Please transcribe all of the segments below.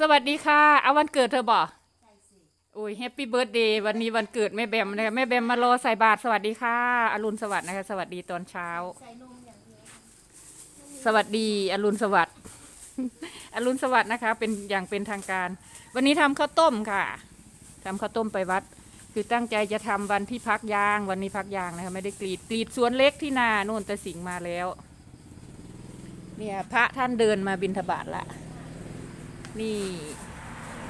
สวัสดีค่ะ เอาวันเกิดเธอบ่โอ้ยแฮปปี้เบิร์ดเดย์วันนี้วันเกิดแม่แบมนะคะแม่แบมมารอใส่บาตรสวัสดีค่ะ อรุณสวัสดิ์นะคะสวัสดีตอนเช้า สวัสดีอรุณสวัสดิ์ อรุณสวัสดิ์นะคะ เป็นอย่างเป็นทางการ วันนี้ทำข้าวต้มค่ะทำข้าวต้มไปวัด คือตั้งใจจะทำวันที่พักยาง วันนี้พักยางนะคะไม่ได้กรีดกรีดสวนเล็กที่นาโน่นแต่สิงมาแล้ว เนี่ยพระท่านเดินมาบินทบาทละ นี่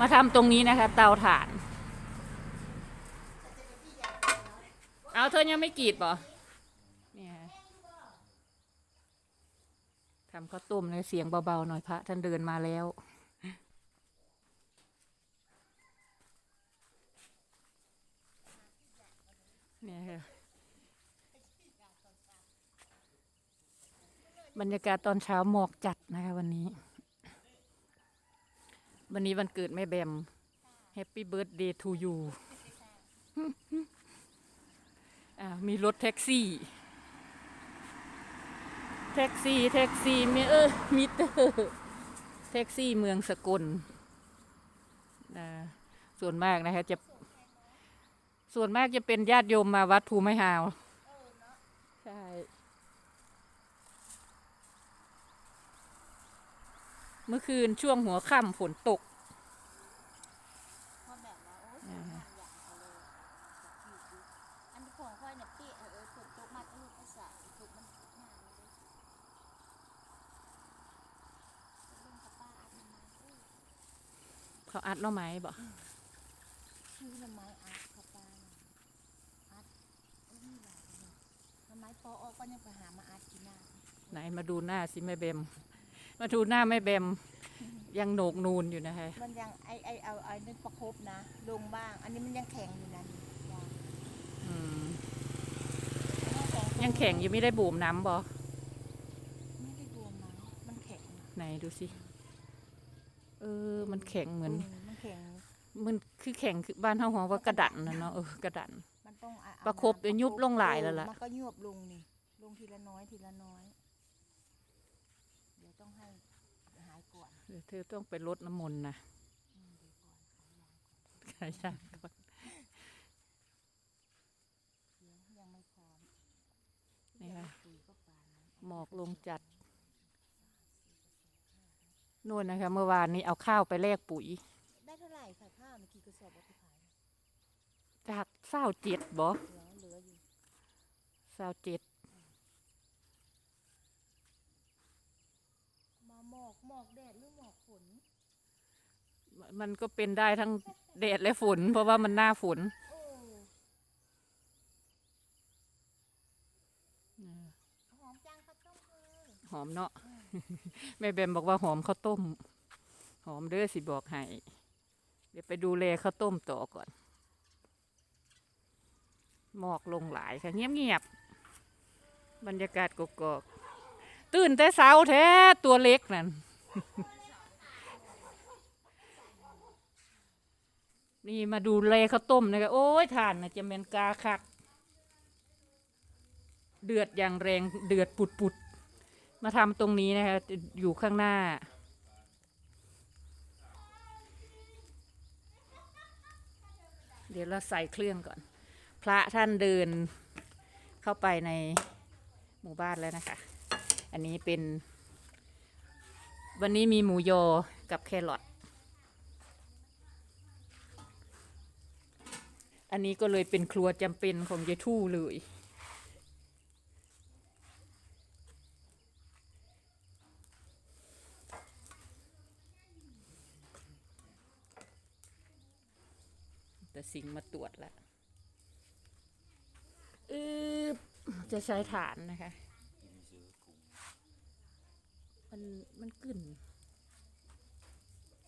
มาทำตรงนี้นะคะ เตาถ่าน เอาเธอยังไม่กรีดบ่เนี่ยทำข้าวต้มเลยเสียงเบาๆหน่อยพระท่านเดินมาแล้วเนี่ยค่ะบรรยากาศตอนเช้าหมอกจัดนะคะวันนี้ วันนี้วันเกิดแม่แบมแฮปปี้เบิร์ดเดย์ทูยูมีรถแท็กซี่ แท็กซี่ แท็กซี่มีเออมิเตอร์แท็กซี่เมืองสกลส่วนมากนะคะจะส่วนมากจะเป็นญาติโยมมาวัดภูไม้หาวใช่เมื่อคืนช่วงหัวค่ำฝนตก เพราะแบบว่าโอ้ยสวยงามอย่างเขาเลยอันนี้ของค่อยเนี่ยเปี้ยเออเออฝนตกมาก็ลูกก็สาตกมันหนาเลยเล่นกับป้าอัดมันมาเอ้ย เขาอัดหน่อไม้บ่ชื่อทำไมอัดกับป้าน่ะอัดเอ้ยนี่แหละเนี่ยทำไมปอออกก็ยังไปหามาอัดกินหน้าไหนมาดูหน้าสิแม่เบม มาดูหน้าแม่เบม ยังโหนกนูนอยู่นะคะมันยังไอไอเอาไอ้นึกประคบนะลงบ้าง อันนี้มันยังแข็งอยู่นะนี่ยังอืมไม่แข็งยังแข็งอยู่ไม่ได้บูมน้ำบ่ไม่ได้รวมนะมันแข็งนะไหนดูสิเออ มันแข็งเหมือน มันแข็ง มันคือแข็งคือบ้านเฮาหอว่ากระดันนะเนาะเออกระดัน มันต้องเอาประคบน้ำเดี๋ยวยุบลงหลายแล้วล่ะ มันก็ยุบลงนี่ ลงทีละน้อยทีละน้อย เดี๋ยวต้องให้หายก่อนเดี๋ยวเธอต้องไปลดน้ำมนต์นะอืมเดี๋ยวก่อนขายยางก่อนขายยาก่อนเดี๋ยวยังไม่พร้อมนี่ค่ะคุยก็ปานนั้นหมอกลงจัด นู่นนะคะเมื่อวานนี้เอาข้าวไปแลกปุ๋ย ได้เท่าไหร่ค่ะข้าวในกี่กระสอบเอาไปขายจากเศร้าเจ็ดบ่เหลือเหลืออยู่เศร้าเจ็ดมาหมอกหมอกแดดหรือหมอกฝนมันก็เป็นได้ทั้งแดดและฝน เพราะว่ามันหน้าฝนโอ้หอมจังข้าวต้มเลยหอมเนาะ แม่แบมบอกว่าหอมข้าวต้ม หอมเด้อสิบอกให้ เดี๋ยวไปดูแลข้าวต้มต่อก่อน หมอกลงหลายค่ะเงียบๆบบรรยากาศกกอกตื่นแต่เช้าแท้ตัวเล็กนั่นนี่มาดูแลข้าวต้มนะคะโอ้ยทานนะจะเป็นกาคัก เดือดอย่างแรงเดือดปุดๆ มาทำตรงนี้นะคะอยู่ข้างหน้า เดี๋ยวเราใส่เครื่องก่อน พระท่านเดินเข้าไปในหมู่บ้านแล้วนะคะ อันนี้เป็น วันนี้มีหมูยอกับแครอทอันนี้ก็เลยเป็นครัวจำเป็นของยายทู่เลย สิงมาตรวจแล้วอือจะใช้ฐานนะคะ มันมันกึ่น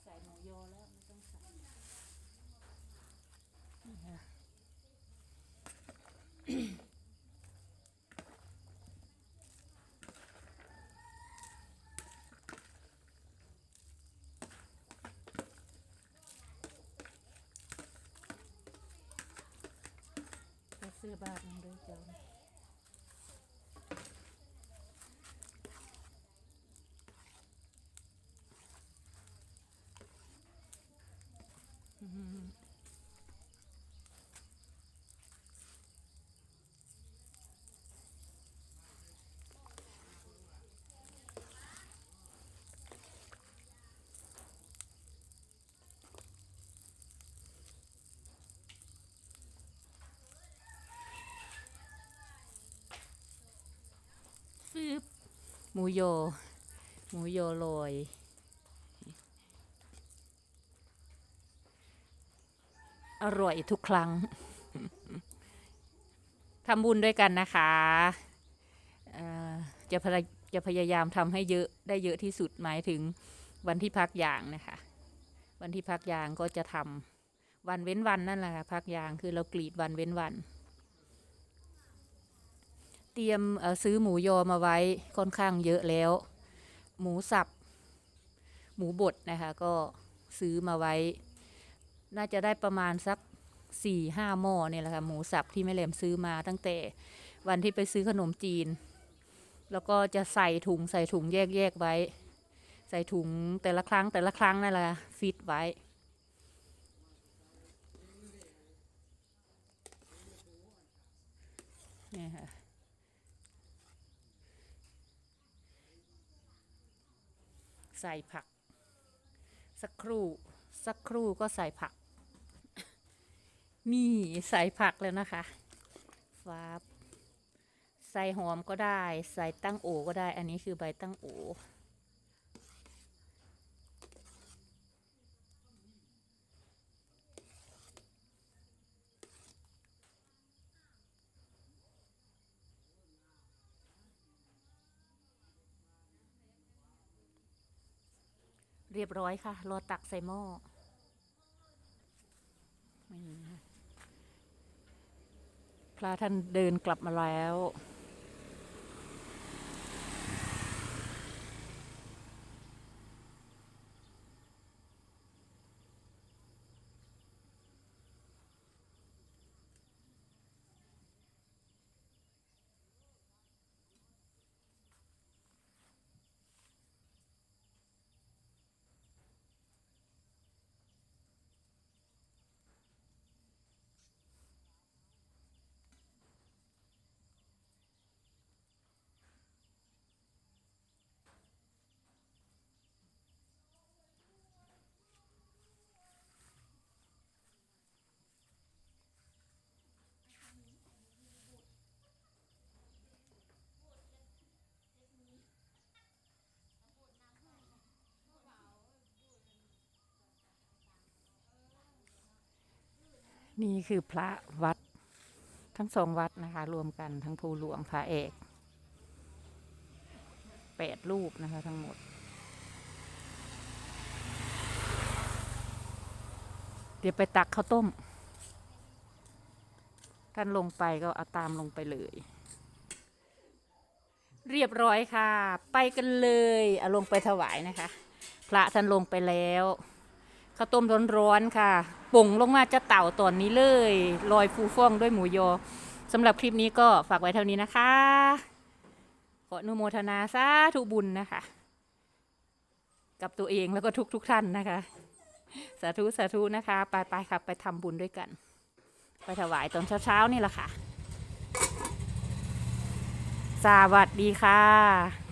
ใส่หมูยอแล้วไม่ต้องใส่นะคะ สื้อบาทมันด้วยเจ้าอืม หมูโย หมูโยโรยอร่อยทุกครั้งทำบุญด้วยกันนะคะจะพยาจะพยายามทำให้เยอะได้เยอะที่สุดหมายถึงวันที่พักยางนะคะ วันที่พักยางก็จะทำวันเว้นวันนั่นแหละค่ะพักยางคือเรากรีดวันเว้นวัน เตรียมซื้อหมูยอมาไว้ค่อนข้างเยอะแล้ว หมูสับ หมูบดนะคะก็ซื้อมาไว้ น่าจะได้ประมาณสักสี่ห้าหม้อเนี่ยแหละค่ะหมูสับที่แม่เหลมซื้อมาตั้งแต่วันที่ไปซื้อขนมจีน แล้วก็จะใส่ถุงใส่ถุงแยกแยกๆไว้ ใส่ถุงแต่ละครั้งแต่ละครั้งนั่นแหละค่ะฟิตไว้เนี่ยค่ะ ใส่ผัก สักครู่สักครู่ก็ใส่ผัก นี่ใส่ผักแล้วนะคะฟ้าบใส่หอมก็ได้ ใส่ตั้งโอก็ได้ อันนี้คือใบตั้งโอ เรียบร้อยค่ะ รอตักใส่หม้อนี่พระท่านเดินกลับมาแล้ว นี่คือพระวัดทั้งสองวัดนะคะ รวมกันทั้งภูหลวงพระเอกแปดรูปนะคะ ทั้งหมด เดี๋ยวไปตักข้าวต้ม ท่านลงไปก็เอาตามลงไปเลย เรียบร้อยค่ะ ไปกันเลย เอาลงไปถวายนะคะ พระท่านลงไปแล้ว ข้าวต้มร้อนๆค่ะป่งลงมาจะเต่าตอนนี้เลยลอยฟูฟ่องด้วยหมูยอสำหรับคลิปนี้ก็ฝากไว้เท่านี้นะคะ ขออนุโมทนาสาธุบุญนะคะ กับตัวเองแล้วก็ทุกๆทท่านนะคะ สาธุสาธุนะคะ ไปไปๆค่ะไปทำบุญด้วยกัน ไปถวายตอนเช้าๆนี่แหละค่ะ สวัสดีค่ะ